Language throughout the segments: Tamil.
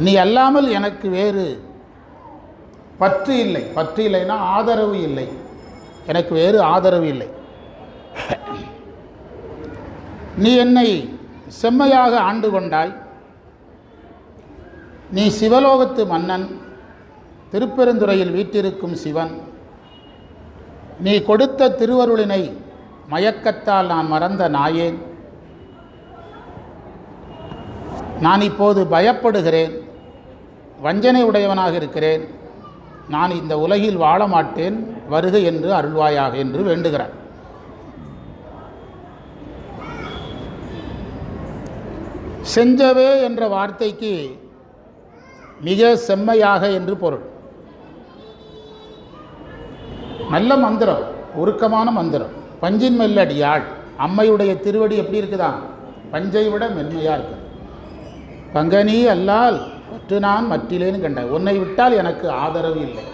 நீ அல்லாமல் எனக்கு வேறு. பற்று இல்லை. பற்று இல்லைன்னா ஆதரவு இல்லை. எனக்கு வேறு ஆதரவு இல்லை. நீ என்னை செம்மையாக ஆண்டு கொண்டாய். நீ சிவலோகத்து மன்னன். திருப்பெருந்துறையில் வீட்டிருக்கும் சிவன். நீ கொடுத்த திருவருளினை மயக்கத்தால் நான் மறந்த நாயேன். நான் இப்போது பயப்படுகிறேன். வஞ்சனை உடையவனாக இருக்கிறேன். நான் இந்த உலகில் வாழ மாட்டேன். வருக என்று அருள்வாயாக என்று வேண்டுகிறார். செஞ்சவே என்ற வார்த்தைக்கு மிக செம்மையாக என்று பொருள். நல்ல மந்திரம் உருக்கமான மந்திரம். பஞ்சின் மெல்லடியாள். அம்மையுடைய திருவடி எப்படி இருக்குதா பஞ்சை விட மென்மையாக இருக்கு. பங்கனி அல்லால் பற்று நான் மற்றிலேன்னு கண்டேன். உன்னை விட்டால் எனக்கு ஆதரவு இல்லை.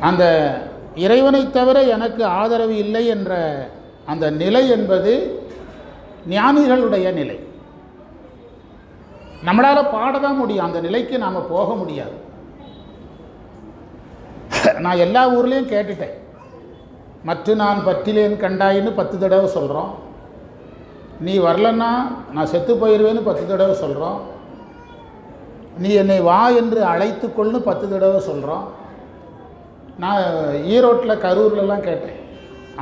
அந்த இறைவனைத் தவிர எனக்கு ஆதரவு இல்லை என்ற அந்த நிலை என்பது ஞானிகளுடைய நிலை. நம்மளால் பாடதான் முடியும். அந்த நிலைக்கு நாம் போக முடியாது. நான் எல்லா ஊர்லேயும் கேட்டுட்டேன். மற்ற நான் பற்றிலேன் கண்டாயின்னு பத்து தடவை சொல்கிறோம் நீ வரலன்னா நான் செத்து போயிடுவேன்னு பத்து தடவை சொல்கிறோம் நீ என்னை வா என்று அழைத்துக்கொள்னு பத்து தடவை சொல்கிறோம் நான் ஈரோட்டில் கரூர்லலாம் கேட்டேன்.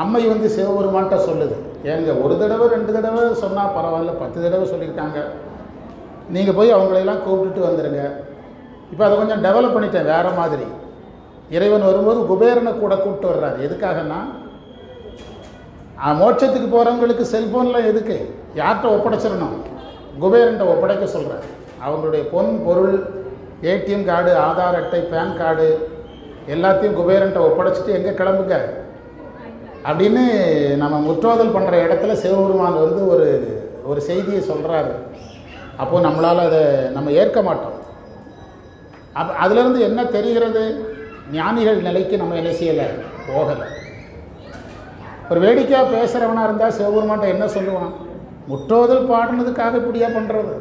அம்மை வந்து சிவபெருமான்கிட்ட சொல்லுது. ஏங்க ஒரு தடவை ரெண்டு தடவை சொன்னால் பரவாயில்ல பத்து தடவை சொல்லியிருக்காங்க. நீங்கள் போய் அவங்களையெல்லாம் கூப்பிட்டுட்டு வந்துடுங்க இப்போ அதை கொஞ்சம் டெவலப் பண்ணிட்டேன் வேறு மாதிரி. இறைவன் வரும்போது குபேரனை கூட கூப்பிட்டு வர்றாரு. எதுக்காகன்னா மோட்சத்துக்கு போகிறவங்களுக்கு செல்ஃபோனில் எதுக்கு? யார்கிட்ட ஒப்படைச்சிடணும்? குபேரன்ட்ட ஒப்படைக்க சொல்கிறேன் அவங்களுடைய பொன் பொருள் ஏடிஎம் கார்டு ஆதார் அட்டை பேன் கார்டு எல்லாத்தையும் குபேரன்ட்ட ஒப்படைச்சிட்டு எங்கே கிளம்புங்க? அப்படின்னு நம்ம முற்றோதல் பண்ணுற இடத்துல சிவபெருமான் வந்து ஒரு ஒரு செய்தியை சொல்கிறாரு அப்போது நம்மளால் அதை நம்ம ஏற்க மாட்டோம். அப் அதிலிருந்து என்ன தெரிகிறது? ஞானிகள் நிலைக்கு நம்ம என்ன செய்யலை? போகலை. ஒரு வேடிக்கையாக பேசுகிறவனாக இருந்தால் சிவபெருமான்ட்ட என்ன சொல்லுவான்? முற்றோதல் பாடினதுக்காக இப்படியா பண்ணுறது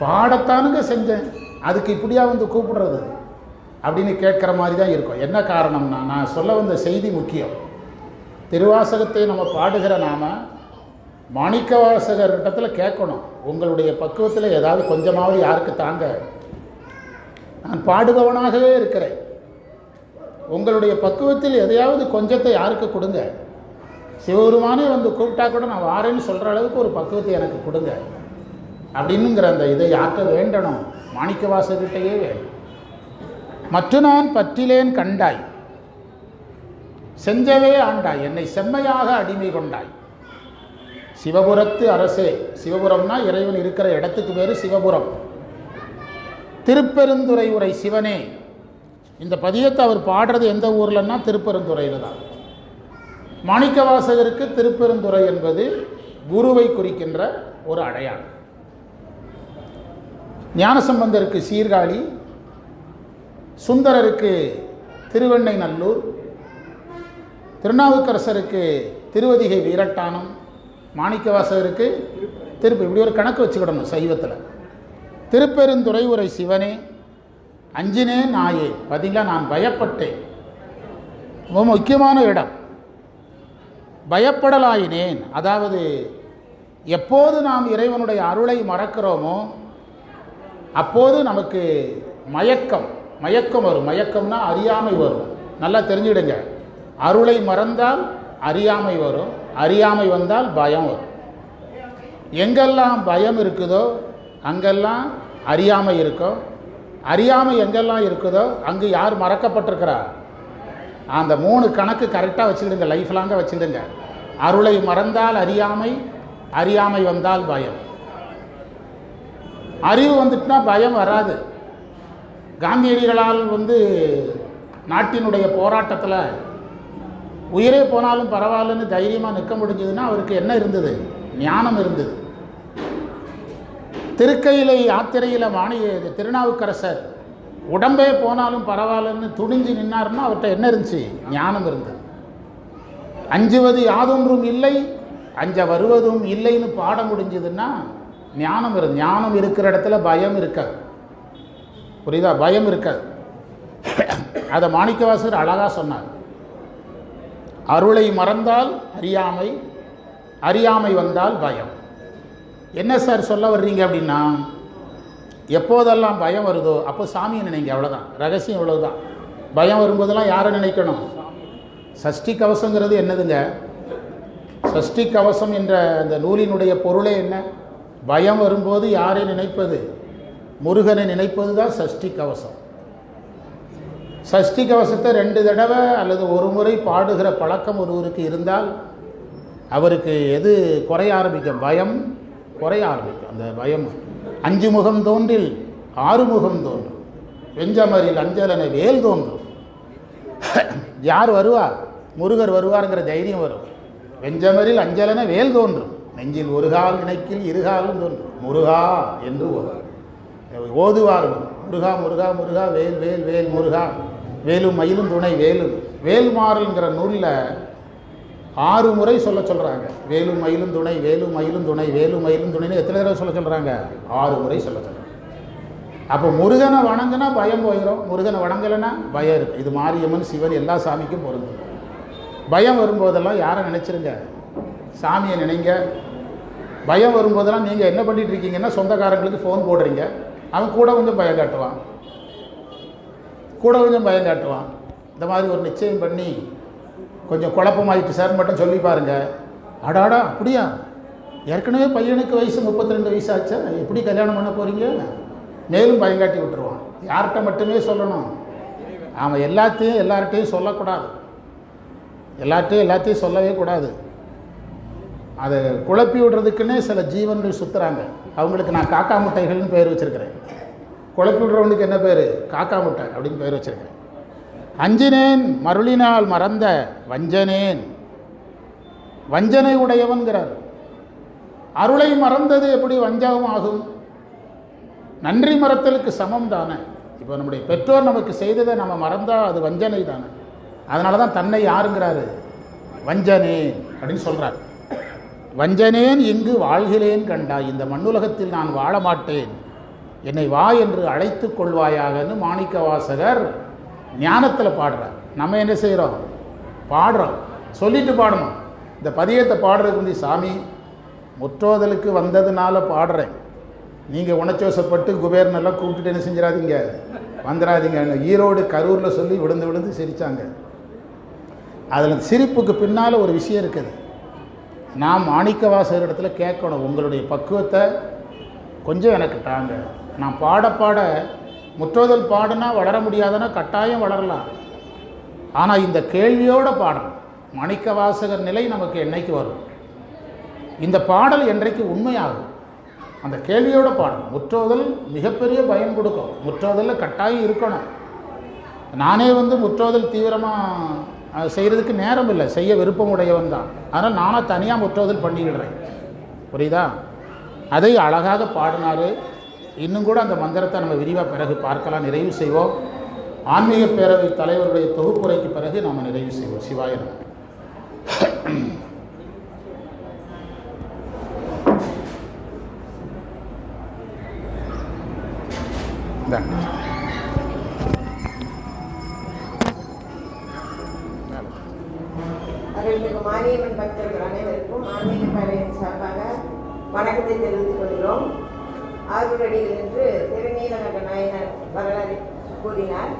பாடத்தானுங்க செஞ்சேன். அதுக்கு இப்படியா வந்து கூப்பிடுறது? அப்படின்னு கேட்குற மாதிரி தான் இருக்கும். என்ன காரணம்னா நான் சொல்ல வந்த செய்தி முக்கியம். திருவாசகத்தை நம்ம பாடுகிற நாம மாணிக்கவாசகர்கிட்டத்தில் கேட்கணும். உங்களுடைய பக்குவத்தில் ஏதாவது கொஞ்சமாவது யாருக்கு தாங்க. நான் பாடுபவனாகவே இருக்கிறேன். உங்களுடைய பக்குவத்தில் எதையாவது கொஞ்சத்தை யாருக்கு கொடுங்க. சிவபெருமானே வந்து கூப்பிட்டா கூட நான் வாரேன்னு சொல்கிற அளவுக்கு ஒரு பக்குவத்தை எனக்கு கொடுங்க. அப்படின்னுங்கிற அந்த இதை யார்கிட்ட வேண்டணும்? மாணிக்கவாசகிட்டையே வேண்டும் மற்ற நான் பற்றிலேன் கண்டாய். செஞ்சவே ஆண்டாய். என்னை செம்மையாக அடிமை கொண்டாய். சிவபுரத்து அரசே சிவபுரம்னா இறைவன் இருக்கிற இடத்துக்கு பேர் சிவபுரம். திருப்பெருந்துறை உரை சிவனே. இந்த பதியத்தை அவர் பாடுறது எந்த ஊர்லன்னா திருப்பெருந்துறையில் தான். மாணிக்கவாசகருக்கு திருப்பெருந்துறை என்பது குருவை குறிக்கின்ற ஒரு அடையாளம். ஞானசம்பந்தருக்கு சீர்காழி சுந்தரருக்கு திருவெண்ணை நல்லூர் திருநாவுக்கரசருக்கு திருவதிகை வீரட்டானம் மாணிக்கவாசகருக்கு திருப்பி இப்படி ஒரு கணக்கு வச்சுக்கிடணும் சைவத்தில். திருப்பெருந்துறை உரை சிவனே அஞ்சினே நாயே பார்த்தீங்களா நான் பயப்பட்டேன். ரொம்ப முக்கியமான இடம். பயப்படலாயினேன். அதாவது எப்போது நாம் இறைவனுடைய அருளை மறக்கிறோமோ அப்போது நமக்கு மயக்கம் மயக்கம் வரும். மயக்கம்னா அறியாமை வரும். நல்லா தெரிஞ்சுடுங்க அருளை மறந்தால் அறியாமை வரும். அறியாமை வந்தால் பயம் வரும். எங்கெல்லாம் பயம் இருக்குதோ அங்கெல்லாம் அறியாமை இருக்கோ அறியாமை எங்கெல்லாம் இருக்குதோ அங்கு யார் மறக்கப்பட்டிருக்கிறா? அந்த மூணு கணக்கு கரெக்டாக வச்சுக்கிடுங்க. லைஃப் லாங்காக வச்சுக்கிடுங்க. அருளை மறந்தால் அறியாமை அறியாமை வந்தால் பயம். அறிவு வந்துட்டுனா பயம் வராது. காந்தியடிகளால் வந்து நாட்டினுடைய போராட்டத்தில் உயிரே போனாலும் பரவாயில்லன்னு தைரியமாக நிற்க முடிஞ்சதுன்னா அவருக்கு என்ன இருந்தது? ஞானம் இருந்தது. திருக்கையிலை யாத்திரையில் வாணிய திருநாவுக்கரசர் உடம்பே போனாலும் பரவாயில்லன்னு துணிஞ்சு நின்னாருன்னா அவர்கிட்ட என்ன இருந்துச்சு? ஞானம் இருந்தது. அஞ்சுவது யாதொன்றும் இல்லை அஞ்ச வருவதும் இல்லைன்னு பாட முடிஞ்சதுன்னா ஞானம் இரு ஞானம் இருக்கிற இடத்துல பயம் இருக்காது. புரியுதா? பயம் இருக்காது. அதை மாணிக்கவாசர் அழகாக சொன்னார். அருளை மறந்தால் அறியாமை அறியாமை வந்தால் பயம். என்ன சார் சொல்ல வர்றீங்க அப்படின்னா எப்போதெல்லாம் பயம் வருதோ அப்போ சாமியை நினைங்க அவ்வளோதான் ரகசியம் இவ்வளோதான் பயம் வரும்போதெல்லாம் யாரை நினைக்கணும்? சஷ்டி கவசங்கிறது என்னதுங்க? சஷ்டி கவசம் என்ற அந்த நூலினுடைய பொருளே என்ன? பயம் வரும்போது யாரை நினைப்பது? முருகனை நினைப்பது தான் சஷ்டி கவசம். சஷ்டி கவசத்தை ரெண்டு தடவை அல்லது ஒரு முறை பாடுகிற பழக்கம் ஒருவருக்கு இருந்தால் அவருக்கு எது குறைய ஆரம்பிக்கும்? பயம் குறைய ஆரம்பிக்கும். அந்த பயம் அஞ்சு முகம் தோன்றில் ஆறு முகம் தோன்றும். வெஞ்சமரில் அஞ்சலனை வேல் தோன்றும். யார் வருவார் முருகர் வருவாருங்கிற தைரியம் வரும். வெஞ்சமரில் அஞ்சலன வேல் தோன்றும். நெஞ்சில் ஒரு கால் நினைக்கில் இருகாலும் தோன்றும். முருகா என்று ஓதும். ஓதுவார்கள். முருகா முருகா முருகா வேல் வேல் வேல் முருகா. வேலும் மயிலும் துணை வேலும். வேல்மாறல்ங்கிற நூலில் ஆறு முறை சொல்ல சொல்கிறாங்க வேலும் மயிலும் துணை வேலும் மயிலும் துணை வேலும் மயிலும் துணைன்னு எத்தனை தடவை சொல்ல சொல்கிறாங்க ஆறு முறை சொல்ல சொல்கிறாங்க அப்போ முருகனை வணங்கினா பயம் போயிடும் முருகனை வணங்கலைன்னா பயம் இருக்கும் இது மாரியம்மன் சிவன் எல்லா சாமிக்கும் பொருந்தும். பயம் வரும்போதெல்லாம் யாரை நினச்சிருங்க? சாமியை நினைங்க. பயம் வரும்போதெல்லாம் நீங்கள் என்ன பண்ணிகிட்டு இருக்கீங்கன்னா சொந்தக்காரங்களுக்கு ஃபோன் போடுறீங்க. அவன் கூட கொஞ்சம் பயம் காட்டுவான். கூட கொஞ்சம் பயம் காட்டுவான். இந்த மாதிரி ஒரு நிச்சயம் பண்ணி கொஞ்சம் குழப்பமாயிட்டு சார் மட்டும் சொல்லி பாருங்க. அடாடா அப்படியா? ஏற்கனவே பையனுக்கு வயசு முப்பத்தி ரெண்டு வயசு ஆச்சா? எப்படி கல்யாணம் பண்ண போகிறீங்க மேலும் பயங்காட்டி விட்டுருவான். யார்கிட்ட மட்டுமே சொல்லணும். அவன் எல்லாத்தையும் எல்லார்கிட்டையும் சொல்லக்கூடாது. எல்லார்ட்டையும் எல்லாத்தையும் சொல்லவே கூடாது. அதை குழப்பி விடுறதுக்குன்னே சில ஜீவன்கள் சுற்றுறாங்க அவங்களுக்கு நான் காக்கா முட்டைகள்னு பேர் வச்சுருக்கிறேன். குழப்பி விடுறவனுக்கு என்ன பேர்? காக்கா முட்டை அப்படின்னு பேர் வச்சுருக்கிறேன். அஞ்சினேன் மருளினால் மறந்த வஞ்சனேன். வஞ்சனை உடையவன்கிறார். அருளை மறந்தது எப்படி வஞ்சாவும் ஆகும்? நன்றி மறத்தலுக்கு சமம் தானே? இப்போ நம்முடைய பெற்றோர் நமக்கு செய்ததை நம்ம மறந்தால் அது வஞ்சனை தானே? அதனால தான் தன்னை யாருங்கிறாரு? வஞ்சனேன் அப்படின்னு சொல்கிறார் வஞ்சனேன் இங்கு வாழ்கிறேன் கண்டாய் இந்த மண்ணுலகத்தில் நான் வாழ மாட்டேன் என்னை வா என்று அழைத்து கொள்வாயாகன்னு மாணிக்க வாசகர் ஞானத்தில் பாடுறார். நம்ம என்ன செய்கிறோம் பாடுறோம். சொல்லிட்டு பாடணும். இந்த பதியத்தை பாடுறதுக்கு முந்தி சாமி முற்றோதலுக்கு வந்ததுனால பாடுறேன். நீங்கள் உணச்சோசப்பட்டு குபேர்னெல்லாம் கூப்பிட்டுட்டு என்ன செஞ்சிடாதீங்க? வந்துடாதீங்க. ஈரோடு கரூரில் சொல்லி விழுந்து விழுந்து சிரித்தாங்க அதில் சிரிப்புக்கு பின்னால் ஒரு விஷயம் இருக்குது. நான் மாணிக்கவாசகர் இடத்துல கேட்கணும். உங்களுடைய பக்குவத்தை கொஞ்சம் எனக்கு தாங்க. நான் பாட பாட முற்றோதல் பாடுனா வளர முடியாதுன்னா கட்டாயம் வளரலாம். ஆனால் இந்த கேள்வியோடு பாடணும். மாணிக்கவாசகர் நிலை நமக்கு என்னைக்கு வரும்? இந்த பாடல் என்றைக்கு உண்மையாகும்? அந்த கேள்வியோடு பாடணும். முற்றோதல் மிகப்பெரிய பயன் கொடுக்கும். முற்றோதலில் கட்டாயம் இருக்கணும். நானே வந்து முற்றோதல் தீவிரமாக செய்கிறதுக்கு நேரம் இல்லை. செய்ய விருப்பம் உடையவன் தான். அதனால் நானாக தனியாக முற்றோதல் பண்ணிக்கிடுறேன் புரியுதா? அதை அழகாக பாடினார். இன்னும் கூட அந்த மந்திரத்தை நம்ம விரிவாக பிறகு பார்க்கலாம். நிறைவு செய்வோம். ஆன்மீக பேரவை தலைவருடைய தொகுப்புரைக்கு பிறகு நாம் நிறைவு செய்வோம். சிவாயனம் அருள்மிகு மாரியம்மன் பக்தர்கள் அனைவருக்கும் ஆன்மீக பேரவையின் சார்பாக வணக்கத்தை தெரிவித்துக் கொள்கிறோம். ஆறுரடியில் என்று திருநீலகண்ட நாயனர் வரலாறு கூறினார்.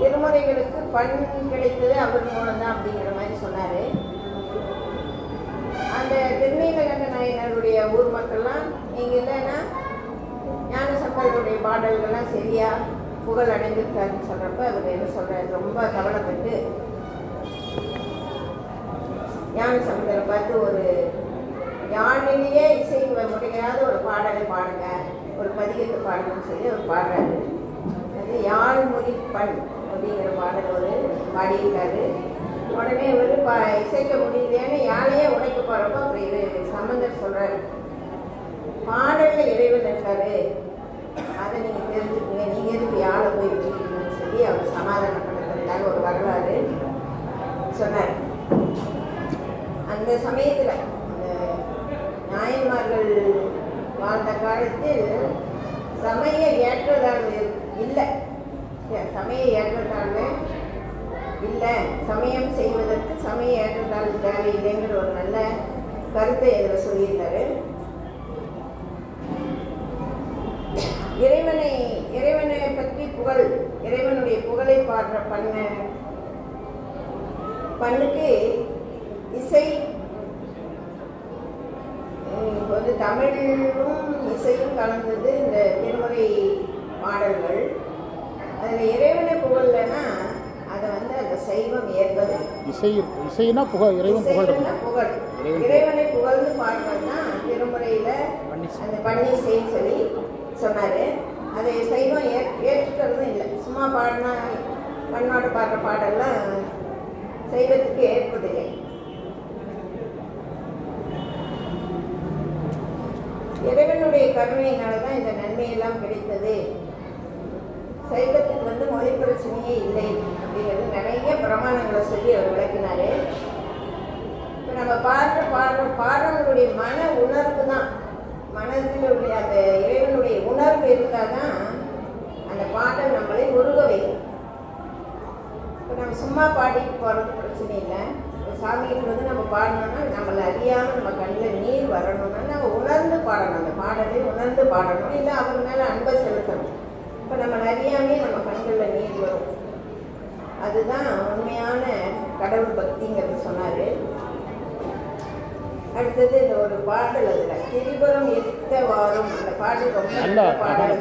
திருமுறைகளுக்கு பண் கிடைத்தது அவர் மூலம்தான் அப்படிங்கிற மாதிரி சொன்னார். அந்த திருநீலகண்ட நாயனருடைய ஊர் மக்கள்லாம் நீங்கள் இல்லைன்னா ஞான பாடல்கள்லாம் சரியா புகழ் அடைந்திருக்காருன்னு சொல்கிறப்ப அவர் என்ன சொல்கிறார் ரொம்ப கவலைப்பட்டு ஞான சமுதரை பார்த்து ஒரு யாழிலேயே இசை முடியாத ஒரு பாடலை பாடுங்க. ஒரு பதிகத்தை பாடுங்கன்னு சொல்லி அவர் பாடுறாரு. அது யாழ்மொழி பண் அப்படிங்கிற பாடல் ஒரு பாடியிருக்காரு. உடனே இவர் பா இசைக்க முடியலையான்னு யானையே உடைக்க போகிறப்போ அப்புறம் இது சம்பந்தர் சொல்கிறாரு பாடலில் இறைவன் இருக்காரு. அதை நீங்கள் தெரிஞ்சுக்கங்க நீங்கள் எதுக்கு யாழை போய் வச்சுக்கணும்னு சொல்லி அவர் சமாதானப்படுத்துறதுக்காக ஒரு வரலாறு சொன்னார். அந்த சமயத்தில் அந்த நாயன்மார்கள் வாழ்ந்த காலத்தில் சமய ஏற்றத்தாழ்வு இல்லை. சமய ஏற்றத்தாழ்வு இல்லை. சமயம் செய்வதற்கு சமய ஏற்றத்தாழ்வு தேவையில்லைங்கிற ஒரு நல்ல கருத்தை இதில் சொல்லியிருந்தாரு இறைவனை இறைவனை பற்றி புகழ். இறைவனுடைய புகழை பாடுற பண்ண பண்ணுக்கு இசை வந்து தமிழும் இசையும் கலந்தது இந்த திருமுறை பாடல்கள். அதில் இறைவனை புகழலைன்னா அதை வந்து அந்த சைவம் ஏற்பது. இசை இசைனா புகழ் இறைவன் புகழ். புகழ். இறைவன் புகழ்ந்து பாடுறதுனா திருமுறையில் அந்த பன்னிசைன்னு சொல்லி சொன்னார். அதை சைவம் ஏ ஏற்றுக்கிறதும் இல்லை. சும்மா பாடினா பண்பாடு பாடுற பாடெல்லாம் சைவத்துக்கு ஏற்பதில்லை இறைவனுடைய கருணையினால தான் இந்த நன்மையெல்லாம் கிடைத்தது. சைவத்துக்கு வந்து மொழி பிரச்சனையே இல்லை அப்படிங்கிறது நிறைய பிரமாணங்களை சொல்லி அவர் விளக்கினாரு. இப்போ நம்ம பாடுற பாடுற பாடுறவங்களுடைய மன உணர்வு தான் மனதில் உள்ள அந்த இறைவனுடைய உணர்வு இருந்தால் தான் அந்த பாடல் நம்மளை உருக வைக்கும். இப்போ நம்ம சும்மா பாடிட்டு போகிறது பிரச்சனை இல்லை. இப்போ சாமிகிட்ட வந்து நம்ம பாடணும்னா நம்மளை அறியாமல் நம்ம கண்ணில் நீர் வரணும்னா நம்ம உணர்ந்து பாடணும். அந்த பாடலை உணர்ந்து பாடணும். இல்லை அவர் மேலே அன்பை செலுத்தணும். இப்போ நம்மளை அறியாமே நம்ம கண்களில் நீர் வரும். அதுதான் உண்மையான கடவுள் பக்திங்கிறது சொன்னார். அடுத்தது இந்த ஒரு பாடல் அதில் திரிபுரம் எரித்த வாரும் அந்த பாடல் ரொம்ப பாடல்.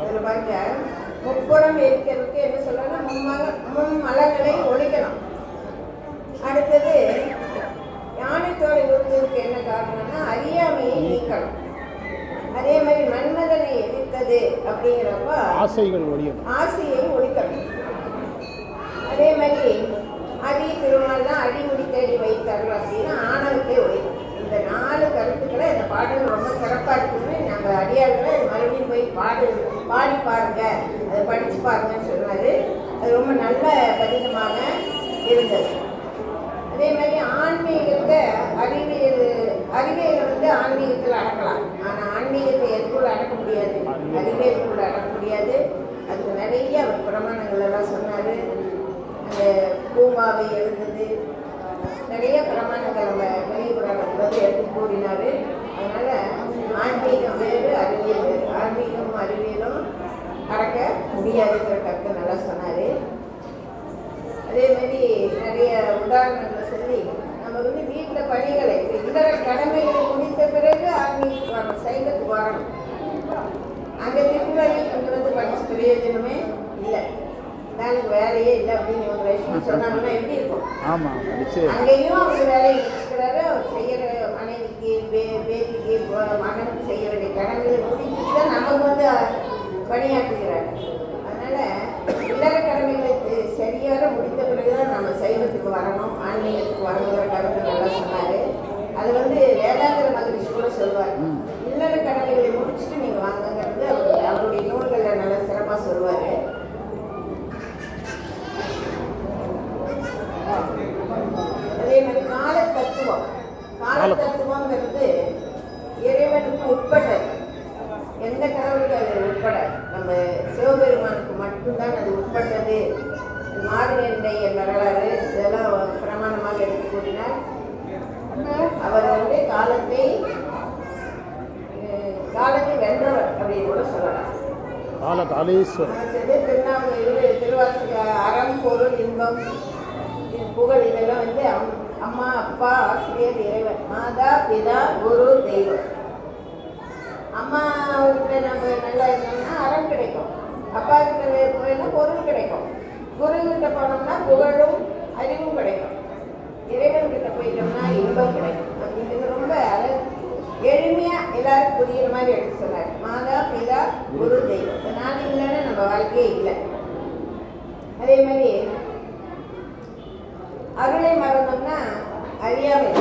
அதில் பாருங்க முப்புறம் எரிக்கிறதுக்கு என்ன சொல்றாங்கன்னா மும்மக முன் மலங்களை ஒழிக்கணும் அடுத்தது யானைத்தோலை உறுதிக்கு என்ன காரணம்னா அறியாமையை நீக்கணும் அதே மாதிரி மன்மதனை எதிர்த்தது அப்படிங்கிறப்ப ஆசைகள் ஒழியணும். ஆசையை ஒழிக்கணும் அதே மாதிரி அடி திருநாள் தான் அடிமுடி தேடி வைத்தார்கள் அப்படின்னா ஆணவத்தை ஒழிக்கும் இந்த நாலு கருத்துக்களை இந்த பாடல் ரொம்ப சிறப்பாக இருக்குன்னு நாங்கள் அடியார்களை மறுபடியும் போய் பாடு பாடி பாருங்க. அதை படித்து பாருங்கன்னு சொன்னார் அது ரொம்ப நல்ல பதிகமாக இருந்தது. அதே மாதிரி ஆன்மீகத்தை அறிவியல் அறிவியலை வந்து ஆன்மீகத்தில் அடக்கலாம். ஆனால் ஆன்மீகத்தை எதுக்குள்ள அடக்க முடியாது? அறிவியலுக்குள்ள அடக்க முடியாது. அதுக்கு நிறைய அவர் பிரமாணங்கள் எல்லாம் சொன்னார். அந்த பூங்காவை எழுந்தது. நிறைய பிரமாணங்கள் நம்ம பெரிய வந்து எடுத்து கூறினார். அதனால் ஆன்மீகம் வேறு அறிவியல் வேறு. ஆன்மீகமும் அறிவியலும் அடக்க முடியாதுங்கிற கருத்தை நல்லா சொன்னார். அதே மாதிரி நிறைய உதாரணங்களை சொல்லி நம்ம வந்து வீட்டில் பணிகளை இல்லற கடமைகளை முடித்த பிறகு ஆன்மீகத்துக்கு வரணும் சைவத்துக்கு வரணும். அங்கே வந்து படிச்ச பிரயோஜனமே இல்லை. எனக்கு வேலையே இல்லை அப்படின்னு விஷயம் சொன்னாங்கன்னா எப்படி இருக்கும்? ஆமாம் அங்கேயும் அவர் வேலையை இருக்கிறாரு அவர் பேத்திக்கு மகனுக்கு செய்ய வேண்டிய கடமைகளை முடிச்சுட்டு தான் நமக்கு வந்து பணியாற்றுகிறார். அதனால் இல்லற கடமைகளை சரியாக முடித்த பிறகுதான் நம்ம சைவத்துக்கு வரணும் ஆன்மீகத்துக்கு வரணுங்கிற கருத்து நல்லா சொன்னார். அது வந்து வேதாந்திர மகிழ்ச்சி கூட சொல்லுவார் ம். இல்லற கடமைகளை முடிச்சுட்டு நீங்க வாங்கங்கிறது அவர் அவருடைய நூல்களில் நல்லா சிறப்பாக சொல்லுவாரு அதே மாதிரி கால தத்துவம் கால கால- தத்துவங்கிறது இறைவனுக்கு உட்பட்டது எந்த கடவுளுக்கு அது உட்படாது நம்ம சிவபெருமானுக்கு மட்டும்தான் அது உட்பட்டது மாறுவேண்டைய வரலாறு இதெல்லாம் பிரமாணமாக எடுத்து கூறினார் அவர் வந்து காலத்தை அஹ், காலத்தை வென்றவர் அப்படின்னு கூட சொல்லலாம். கால காலேஸ்வரர் அடுத்தது திருநாம இது திருவாசக அறம் பொருள் இன்பம் புகழ் இதெல்லாம் வந்து அம்- அம்மா அப்பா ஆசிரியர் இறைவன் மாதா பிதா குரு தெய்வம். அம்மா கிட்ட நம்ம நல்லா இருந்தோம்னா அறம் கிடைக்கும். அப்பா கிட்ட போயினா பொருள் கிடைக்கும். குரு கிட்ட போனோம்னா புகழும் அறிவும் கிடைக்கும். இறைவன் கிட்ட போயிட்டோம்னா இன்பம் கிடைக்கும். எல்லாரும் புரியுற மாதிரி எடுத்து சொன்னார். மாதா பிதா குரு தெய்வம். நாலு இல்லைன்னா நம்ம வாழ்க்கையே இல்லை. அதே மாதிரி அருளை மறந்தோம்னா அறியாமை.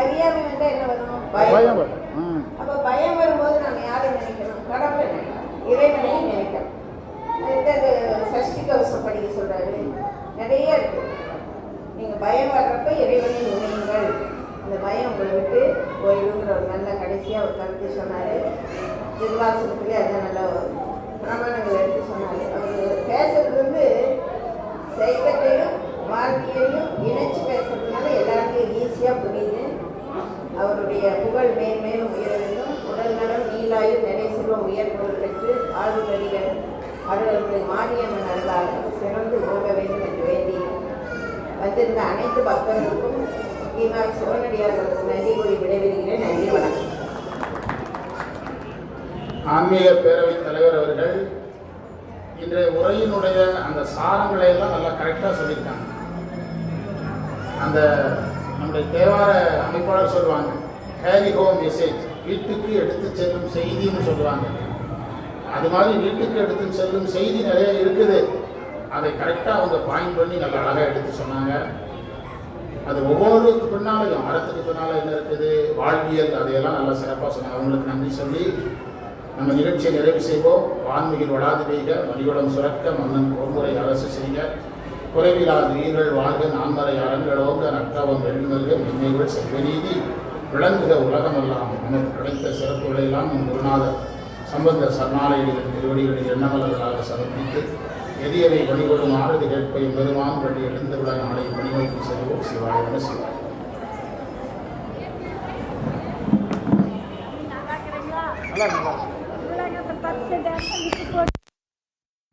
அறியாமை வந்தா என்ன வரும்? பயம். அப்ப பயம் வரும்போது நம்ம யாரை நினைக்கணும்? கடவுளை இறைவனை நினைக்கணும். அது சஷ்டி கவசம் படிக்க சொல்றாரு. நிறைய இருக்கு. நீங்க பயம் வர்றப்ப இறைவனை நினையுங்கள் அந்த பயம் உங்களை விட்டு போயிடுங்கிற ஒரு நல்ல கடைசியாக அவர் கருத்து சொன்னார். திருவாசகத்திலே அதான் நல்ல பிரமாணங்கள் எடுத்து சொன்னார். அவர் பேசுறது வந்து சைக்கத்தையும் வாழ்க்கையையும் இணைச்சு பேசுறதுனால எல்லாருக்கும் ஈஸியாக புரியுது. அவருடைய புகழ் மேன்மேலும் உயர வேண்டும் உடல் நலம் நீலாயும் நிறை செல்வம் உயர்வுகள் பெற்று ஆளுநரிகள் அவர்களுடைய மாரியம்மன் அருளால் சிறந்து போக வேண்டும் என்று வேண்டி வந்திருந்த அனைத்து பக்தர்களுக்கும் ஸ்ரீமார் சிவனடியார்களுக்கு நன்றி கூறி விடைபெறுகிறேன் நன்றி வணக்கம் ஆன்மீக பேரவைத் தலைவர் அவர்கள் இன்றைய உரையினுடைய அந்த சாரங்களை எல்லாம் நல்லா கரெக்டாக சொல்லியிருக்காங்க. அந்த நம்முடைய தேவார அமைப்பாளர் சொல்லுவாங்க கேரி ஹோம் மெசேஜ் வீட்டுக்கு எடுத்து செல்லும் செய்தின்னு சொல்லுவாங்க. அது மாதிரி வீட்டுக்கு எடுத்து செல்லும் செய்தி நிறைய இருக்குது. அதை கரெக்டாக அவங்க பாயிண்ட் பண்ணி நல்லா அழகாக எடுத்து சொன்னாங்க. அது ஒவ்வொருக்கு பின்னாலையும் அறத்துக்கு பின்னால் என்ன இருக்குது? வாழ்வியல் அதையெல்லாம் நல்லா சிறப்பாக சொன்னாங்க. அவங்களுக்கு நன்றி சொல்லி நம்ம நிகழ்ச்சியை நிறைவு செய்வோம். வான்மிகில் வளாது பெய்க மணிவளம் சுரக்க மன்னன் கோமுறை அரசு செய்க. குறைவிலாத உயிர்கள் வாழ்க நான்மறை அறங்களோங்க வெள்ளி நல்க மென்மைகள் செல்வநீதி விளங்குக உலகமெல்லாம் நமக்கு கிடைத்த சிறப்புகளையெல்லாம் நம் குருநாதர் சம்பந்த சரணாலயங்களின் திருவடிகளின் எண்ணமலர்களாக சமர்ப்பித்து எதியவை வழிபடும் ஆறுதி கேட்பையும் பெருமான் வழி எழுந்துவிட நாளை பணிவைக்கு செல்வோம். சிவாய சிவாய. sedang